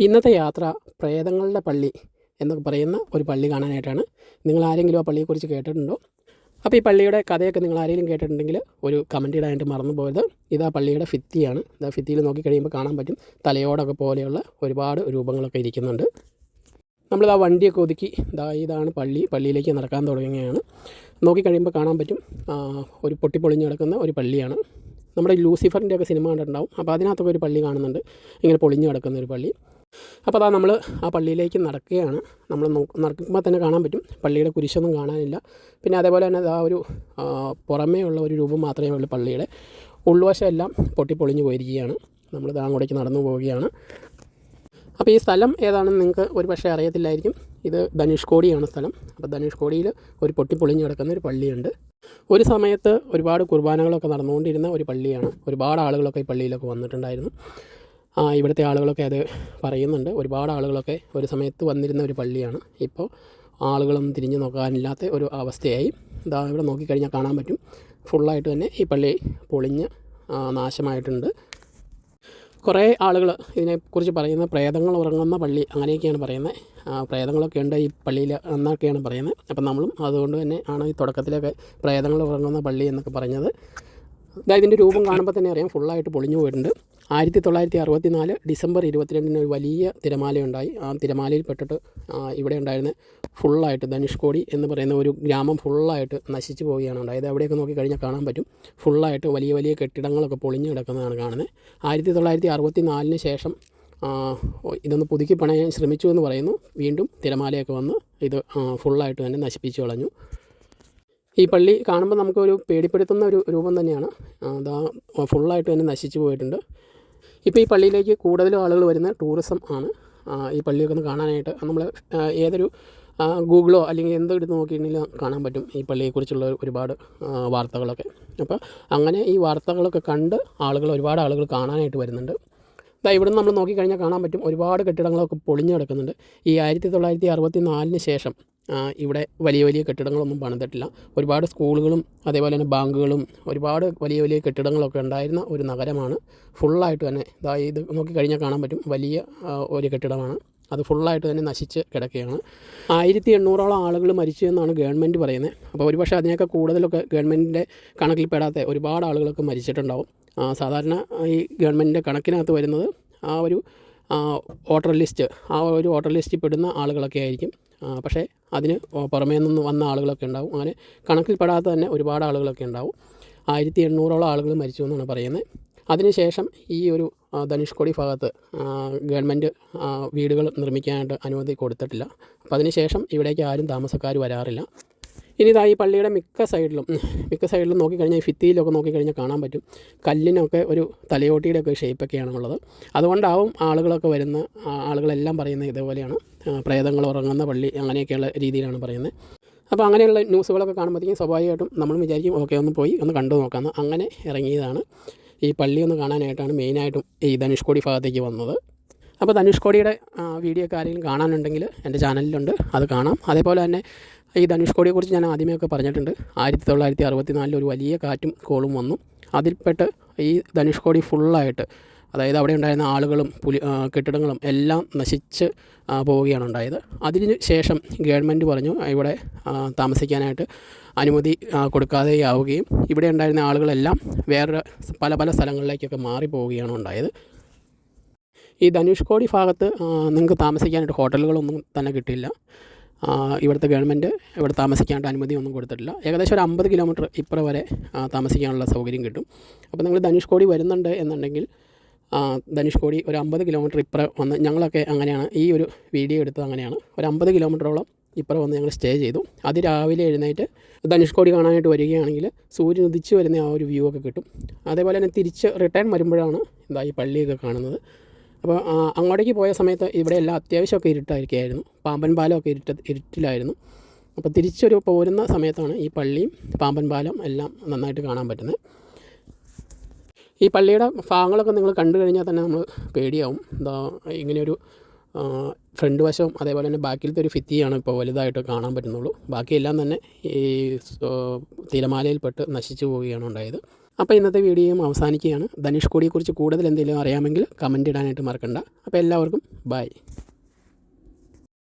ഇന്നത്തെ യാത്ര പ്രേതങ്ങളുടെ പള്ളി എന്നൊക്കെ പറയുന്ന ഒരു പള്ളി കാണാനായിട്ടാണ്. നിങ്ങൾ ആരെങ്കിലും ആ പള്ളിയെക്കുറിച്ച് കേട്ടിട്ടുണ്ടോ? അപ്പോൾ ഈ പള്ളിയുടെ കഥയൊക്കെ നിങ്ങൾ ആരെങ്കിലും കേട്ടിട്ടുണ്ടെങ്കിൽ ഒരു കമന്റ് ഇടാനായിട്ട് മറന്നു പോയത് ഇതാ പള്ളിയുടെ ഫിത്തിയാണ് ഇതാ ഫിത്തിയിൽ നോക്കി കഴിയുമ്പോൾ കാണാൻ പറ്റും. തലയോടൊക്കെ പോലെയുള്ള ഒരുപാട് രൂപങ്ങളൊക്കെ ഇരിക്കുന്നുണ്ട്. നമ്മളിതാ വണ്ടിയൊക്കെ ഒതുക്കി ഇതാ ഇതാണ് പള്ളി. പള്ളിയിലേക്ക് നടക്കാൻ തുടങ്ങുകയാണ്. നോക്കിക്കഴിയുമ്പോൾ കാണാൻ പറ്റും. ഒരു പൊട്ടിപ്പൊളിഞ്ഞ് കിടക്കുന്ന ഒരു പള്ളിയാണ്. നമ്മുടെ ലൂസിഫറിന്റെ ഒക്കെ സിനിമ കണ്ടിട്ടുണ്ടാവും. അപ്പോൾ അതിനകത്തൊക്കെ ഒരു പള്ളി കാണുന്നുണ്ട്. ഇങ്ങനെ പൊളിഞ്ഞ് കിടക്കുന്ന ഒരു പള്ളി. അപ്പോൾ അതാ നമ്മൾ ആ പള്ളിയിലേക്ക് നടക്കുകയാണ്. നമ്മൾ നടക്കുമ്പോൾ തന്നെ കാണാൻ പറ്റും. പള്ളിയുടെ കുരിശൊന്നും കാണാനില്ല. പിന്നെ അതേപോലെ തന്നെ ആ ഒരു പുറമേ ഉള്ള ഒരു രൂപം മാത്രമേ ഉള്ളൂ പള്ളിയുടെ. ഉൾവശം എല്ലാം പൊട്ടിപ്പൊളിഞ്ഞ് പോയിരിക്കുകയാണ്. നമ്മൾ അങ്ങോട്ടേക്ക് നടന്നു പോവുകയാണ്. അപ്പോൾ ഈ സ്ഥലം ഏതാണെന്ന് നിങ്ങൾക്ക് ഒരു പക്ഷേ അറിയത്തില്ലായിരിക്കും. ഇത് ധനുഷ്കോടിയാണ് സ്ഥലം. അപ്പോൾ ധനുഷ്കോടിയിൽ ഒരു പൊട്ടിപ്പൊളിഞ്ഞ് കിടക്കുന്ന ഒരു പള്ളിയുണ്ട്. ഒരു സമയത്ത് ഒരുപാട് കുർബാനകളൊക്കെ നടന്നുകൊണ്ടിരുന്ന ഒരു പള്ളിയാണ്. ഒരുപാട് ആളുകളൊക്കെ ഈ പള്ളിയിലൊക്കെ വന്നിട്ടുണ്ടായിരുന്നു. ഇവിടുത്തെ ആളുകളൊക്കെ അത് പറയുന്നുണ്ട്. ഒരുപാട് ആളുകളൊക്കെ ഒരു സമയത്ത് വന്നിരുന്ന ഒരു പള്ളിയാണ്. ഇപ്പോൾ ആളുകളൊന്നും തിരിഞ്ഞു നോക്കാനില്ലാത്ത ഒരു അവസ്ഥയായി. ഇതാ ഇവിടെ നോക്കിക്കഴിഞ്ഞാൽ കാണാൻ പറ്റും. ഫുള്ളായിട്ട് തന്നെ ഈ പള്ളി പൊളിഞ്ഞ് നാശമായിട്ടുണ്ട്. കുറേ ആളുകൾ ഇതിനെക്കുറിച്ച് പറയുന്നത് പ്രേതങ്ങൾ ഉറങ്ങുന്ന പള്ളി അങ്ങനെയൊക്കെയാണ് പറയുന്നത്. പ്രേതങ്ങളൊക്കെ ഉണ്ട് ഈ പള്ളിയിൽ എന്നൊക്കെയാണ് പറയുന്നത്. അപ്പം നമ്മളും അതുകൊണ്ട് തന്നെ ആണ് ഈ തുടക്കത്തിലൊക്കെ പ്രേതങ്ങൾ ഉറങ്ങുന്ന പള്ളി എന്നൊക്കെ പറഞ്ഞത്. ഇതാ ഇതിന്റെ രൂപം കാണുമ്പോൾ തന്നെ അറിയാം. ഫുള്ളായിട്ട് പൊളിഞ്ഞു പോയിട്ടുണ്ട്. ആയിരത്തി തൊള്ളായിരത്തി അറുപത്തി നാല് ഡിസംബർ ഇരുപത്തിരണ്ടിന് ഒരു വലിയ തിരമാലയുണ്ടായി. ആ തിരമാലയിൽ പെട്ടിട്ട് ഇവിടെ ഉണ്ടായിരുന്ന ഫുള്ളായിട്ട് ധനുഷ്കോടി എന്ന് പറയുന്ന ഒരു ഗ്രാമം ഫുള്ളായിട്ട് നശിച്ചു പോവുകയാണ്. ഉണ്ടായത് അവിടെയൊക്കെ നോക്കി കഴിഞ്ഞാൽ കാണാൻ പറ്റും. ഫുള്ളായിട്ട് വലിയ വലിയ കെട്ടിടങ്ങളൊക്കെ പൊളിഞ്ഞു കിടക്കുന്നതാണ് കാണുന്നത്. ആയിരത്തി തൊള്ളായിരത്തി അറുപത്തി നാലിന് ശേഷം ഇതൊന്ന് പുതുക്കി പണയാൻ ശ്രമിച്ചു എന്ന് പറയുന്നു. വീണ്ടും തിരമാലയൊക്കെ വന്ന് ഇത് ഫുള്ളായിട്ട് തന്നെ നശിപ്പിച്ചു കളഞ്ഞു. ഈ പള്ളി കാണുമ്പോൾ നമുക്കൊരു പേടിപ്പെടുത്തുന്ന ഒരു രൂപം തന്നെയാണ്. അതാ ഫുള്ളായിട്ട് തന്നെ നശിച്ചു പോയിട്ടുണ്ട്. ഇപ്പോൾ ഈ പള്ളിയിലേക്ക് കൂടുതലും ആളുകൾ വരുന്ന ടൂറിസം ആണ്. ഈ പള്ളിയൊക്കെ ഒന്ന് കാണാനായിട്ട് നമ്മൾ ഏതൊരു ഗൂഗിളോ അല്ലെങ്കിൽ എന്തോ എടുത്ത് നോക്കിയിട്ടുണ്ടെങ്കിലും കാണാൻ പറ്റും ഈ പള്ളിയെക്കുറിച്ചുള്ള ഒരുപാട് വാർത്തകളൊക്കെ. അപ്പോൾ അങ്ങനെ ഈ വാർത്തകളൊക്കെ കണ്ട് ആളുകൾ ഒരുപാട് ആളുകൾ കാണാനായിട്ട് വരുന്നുണ്ട്. ദാ ഇവിടുന്ന് നമ്മൾ നോക്കിക്കഴിഞ്ഞാൽ കാണാൻ പറ്റും ഒരുപാട് കെട്ടിടങ്ങളൊക്കെ പൊളിഞ്ഞു കിടക്കുന്നുണ്ട്. ഈ ആയിരത്തി തൊള്ളായിരത്തി അറുപത്തി നാലിന് ശേഷം ഇവിടെ വലിയ വലിയ കെട്ടിടങ്ങളൊന്നും പണിതിട്ടില്ല. ഒരുപാട് സ്കൂളുകളും അതേപോലെ തന്നെ ബാങ്കുകളും ഒരുപാട് വലിയ വലിയ കെട്ടിടങ്ങളൊക്കെ ഉണ്ടായിരുന്ന ഒരു നഗരമാണ്. ഫുള്ളായിട്ട് തന്നെ ഇതാ ഇത് നോക്കിക്കഴിഞ്ഞാൽ കാണാൻ പറ്റും വലിയ ഒരു കെട്ടിടമാണ്. അത് ഫുള്ളായിട്ട് തന്നെ നശിച്ച് കിടക്കുകയാണ്. ആയിരത്തി എണ്ണൂറോളം ആളുകൾ മരിച്ചു എന്നാണ് ഗവൺമെന്റ് പറയുന്നത്. അപ്പോൾ ഒരുപക്ഷെ അതിനൊക്കെ കൂടുതലൊക്കെ ഗവൺമെന്റിന്റെ കണക്കിൽപ്പെടാത്ത ഒരുപാട് ആളുകളൊക്കെ മരിച്ചിട്ടുണ്ടാവും. സാധാരണ ഈ ഗവൺമെന്റിന്റെ കണക്കിനകത്ത് വരുന്നത് ആ ഒരു ഓട്ടർ ലിസ്റ്റ് ആ ഒരു വോട്ടർ ലിസ്റ്റിൽ പെടുന്ന ആളുകളൊക്കെ ആയിരിക്കും. പക്ഷേ അതിന് പുറമേ നിന്ന് വന്ന ആളുകളൊക്കെ ഉണ്ടാവും. അങ്ങനെ കണക്കിൽപ്പെടാത്ത തന്നെ ഒരുപാട് ആളുകളൊക്കെ ഉണ്ടാവും. ആയിരത്തി എണ്ണൂറോളം ആളുകൾ മരിച്ചു എന്നാണ് പറയുന്നത്. അതിനുശേഷം ഈ ഒരു ധനുഷ്കോടി ഭാഗത്ത് ഗവൺമെന്റ് വീടുകൾ നിർമ്മിക്കാനായിട്ട് അനുമതി കൊടുത്തിട്ടില്ല. അപ്പോൾ അതിനുശേഷം ഇവിടേക്ക് ആരും താമസക്കാർ വരാറില്ല. ഇനി ഇതാ ഈ പള്ളിയുടെ മിക്ക സൈഡിലും മിക്ക സൈഡിലും നോക്കിക്കഴിഞ്ഞാൽ ഈ ഭിത്തിയിലൊക്കെ നോക്കിക്കഴിഞ്ഞാൽ കാണാൻ പറ്റും. കല്ലിനൊക്കെ ഒരു തലയോട്ടിയുടെ ഒക്കെ ഷേപ്പൊക്കെയാണുള്ളത് അതുകൊണ്ടാവും ആളുകളൊക്കെ വരുന്ന ആളുകളെല്ലാം പറയുന്നത് ഇതേപോലെയാണ്. പ്രേതങ്ങൾ ഉറങ്ങുന്ന പള്ളി അങ്ങനെയൊക്കെയുള്ള രീതിയിലാണ് പറയുന്നത്. അപ്പോൾ അങ്ങനെയുള്ള ന്യൂസുകളൊക്കെ കാണുമ്പോഴത്തേക്കും സ്വാഭാവികമായിട്ടും നമ്മൾ വിചാരിക്കും ഓക്കെ ഒന്ന് പോയി ഒന്ന് കണ്ടു നോക്കാമെന്ന് അങ്ങനെ ഇറങ്ങിയതാണ്. ഈ പള്ളി ഒന്ന് കാണാനായിട്ടാണ് മെയിനായിട്ടും ഈ ധനുഷ്കോടി ഭാഗത്തേക്ക് വന്നത്. അപ്പോൾ ധനുഷ്കോടിയുടെ വീഡിയോ ഒക്കെ ആരെങ്കിലും കാണാനുണ്ടെങ്കിൽ എന്റെ ചാനലിലുണ്ട് അത് കാണാം. അതേപോലെ തന്നെ ഈ ധനുഷ്കോടിയെക്കുറിച്ച് ഞാൻ ആദ്യമേ ഒക്കെ പറഞ്ഞിട്ടുണ്ട്. ആയിരത്തി തൊള്ളായിരത്തി അറുപത്തി നാലിൽ ഒരു വലിയ കാറ്റും കോളും വന്നു. അതിൽപ്പെട്ട് ഈ ധനുഷ്കോടി ഫുള്ളായിട്ട് അതായത് അവിടെ ഉണ്ടായിരുന്ന ആളുകളും പുലി കെട്ടിടങ്ങളും എല്ലാം നശിച്ച് പോവുകയാണ് ഉണ്ടായത്. അതിന് ശേഷം ഗവൺമെന്റ് പറഞ്ഞു ഇവിടെ താമസിക്കാനായിട്ട് അനുമതി കൊടുക്കാതെ കൊടുക്കാതെയാവുകയും ഇവിടെ ഉണ്ടായിരുന്ന ആളുകളെല്ലാം വേറെ പല പല സ്ഥലങ്ങളിലേക്കൊക്കെ മാറിപ്പോവുകയാണ് ഉണ്ടായത്. ഈ ധനുഷ്കോടി ഭാഗത്ത് നിങ്ങൾക്ക് താമസിക്കാനായിട്ട് ഹോട്ടലുകളൊന്നും തന്നെ കിട്ടില്ല ഇവിടുത്തെ ഗവൺമെന്റ് ഇവിടെ താമസിക്കാനായിട്ട് അനുമതി ഒന്നും കൊടുത്തിട്ടില്ല. ഏകദേശം ഒരു അമ്പത് കിലോമീറ്റർ ഇപ്പുറം വരെ താമസിക്കാനുള്ള സൗകര്യം കിട്ടും. അപ്പോൾ നിങ്ങൾ ധനുഷ്കോടി വരുന്നുണ്ട് എന്നുണ്ടെങ്കിൽ ധനുഷ്കോടി ഒരു അമ്പത് കിലോമീറ്റർ ഇപ്പുറം വന്ന് ഞങ്ങളൊക്കെ അങ്ങനെയാണ്. ഈ ഒരു വീഡിയോ എടുത്തത് അങ്ങനെയാണ്. ഒരു അമ്പത് കിലോമീറ്ററോളം ഇപ്പുറം വന്ന് ഞങ്ങൾ സ്റ്റേ ചെയ്തു. അതിരാവിലെ എഴുന്നേറ്റ് ധനുഷ്കോടി കാണാനായിട്ട് വരികയാണെങ്കിൽ സൂര്യൻ ഉദിച്ച് വരുന്ന ആ ഒരു വ്യൂ ഒക്കെ കിട്ടും. അതേപോലെ തന്നെ തിരിച്ച് റിട്ടേൺ വരുമ്പോഴാണ് എന്താ ഈ പള്ളിയൊക്കെ കാണുന്നത്. അപ്പോൾ അങ്ങോട്ടേക്ക് പോയ സമയത്ത് ഇവിടെ എല്ലാം അത്യാവശ്യമൊക്കെ ഇരുട്ടായിരിക്കുമായിരുന്നു പാമ്പൻ പാലമൊക്കെ ഇരുട്ട ഇരുട്ടിലായിരുന്നു. അപ്പോൾ തിരിച്ചൊരു പോരുന്ന സമയത്താണ് ഈ പള്ളിയും പാമ്പൻ പാലം എല്ലാം നന്നായിട്ട് കാണാൻ പറ്റുന്നത്. ഈ പള്ളിയുടെ ഭാഗങ്ങളൊക്കെ നിങ്ങൾ കണ്ടു കഴിഞ്ഞാൽ തന്നെ നമ്മൾ പേടിയാവും. എന്താ ഇങ്ങനെയൊരു ഫ്രണ്ട് വശവും അതേപോലെ തന്നെ ബാക്കിലത്തെ ഒരു ഫിത്തിയാണ് ഇപ്പോൾ വലുതായിട്ട് കാണാൻ പറ്റുന്നുള്ളൂ. ബാക്കിയെല്ലാം തന്നെ ഈ തിരമാലയിൽപ്പെട്ട് നശിച്ചു പോവുകയാണ് ഉണ്ടായത്. അപ്പോൾ ഇന്നത്തെ വീഡിയോയും അവസാനിക്കുകയാണ്. ധനുഷ്കോടിയെക്കുറിച്ച് കൂടുതൽ എന്തെങ്കിലും അറിയാമെങ്കിൽ കമന്റ് ഇടാനായിട്ട് മറക്കണ്ട. അപ്പോൾ എല്ലാവർക്കും ബൈ.